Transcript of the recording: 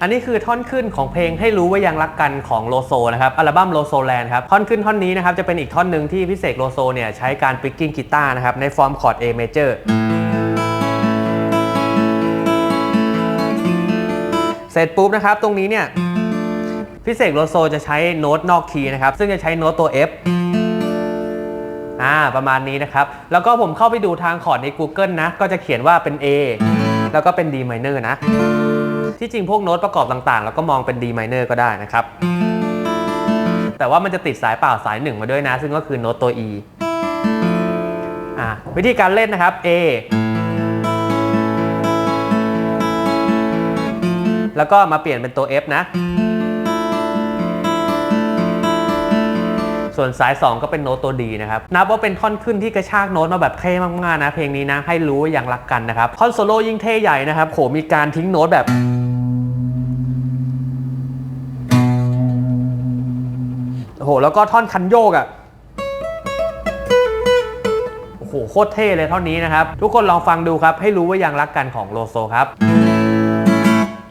อันนี้คือท่อนขึ้นของเพลงให้รู้ว่ายังรักกันของโลโซนะครับอัลบั้มโลโซแลนด์ครับท่อนขึ้นท่อนนี้นะครับจะเป็นอีกท่อนหนึ่งที่พี่เสกโลโซเนี่ยใช้การปิกกิ้งกีตาร์นะครับในฟอร์มคอร์ด A major เสร็จปุ๊บนะครับตรงนี้เนี่ยพี่เสกโลโซจะใช้โน้ตนอกคีย์นะครับซึ่งจะใช้โน้ตตัว F อ่าประมาณนี้นะครับ แล้วก็ผมเข้าไปดูทางคอร์ดใน Google นะ ก็จะเขียนว่าเป็น A แล้วก็เป็น D minor นะ ที่จริงพวกโน้ตประกอบต่างๆ แล้วก็มองเป็น D minor ก็ได้นะครับ แต่ว่ามันจะติดสายเปล่าสายหนึ่งมาด้วยนะ ซึ่งก็คือโน้ตตัว E อ่าวิธีการเล่นนะครับ A แล้วก็มาเปลี่ยนเป็นตัว F นะ ส่วนสาย 2 ก็เป็นโน้ตตัวดีนะครับ นับว่าเป็นท่อนขึ้นที่กระชากโน้ตมาแบบเท่มากๆนะ เพลงนี้นะ ให้รู้ว่ายังรักกันนะครับ ท่อนโซโล่ยิ่งเท่ใหญ่นะครับ โห มีการทิ้งโน้ตแบบ โอ้โห แล้วก็ท่อนคันโยกอะ่ะโอ้โห โคตรเท่เลยท่อนนี้นะครับ ทุกคนลองฟังดูครับ ให้รู้ว่ายังรักกันของโลโซครับ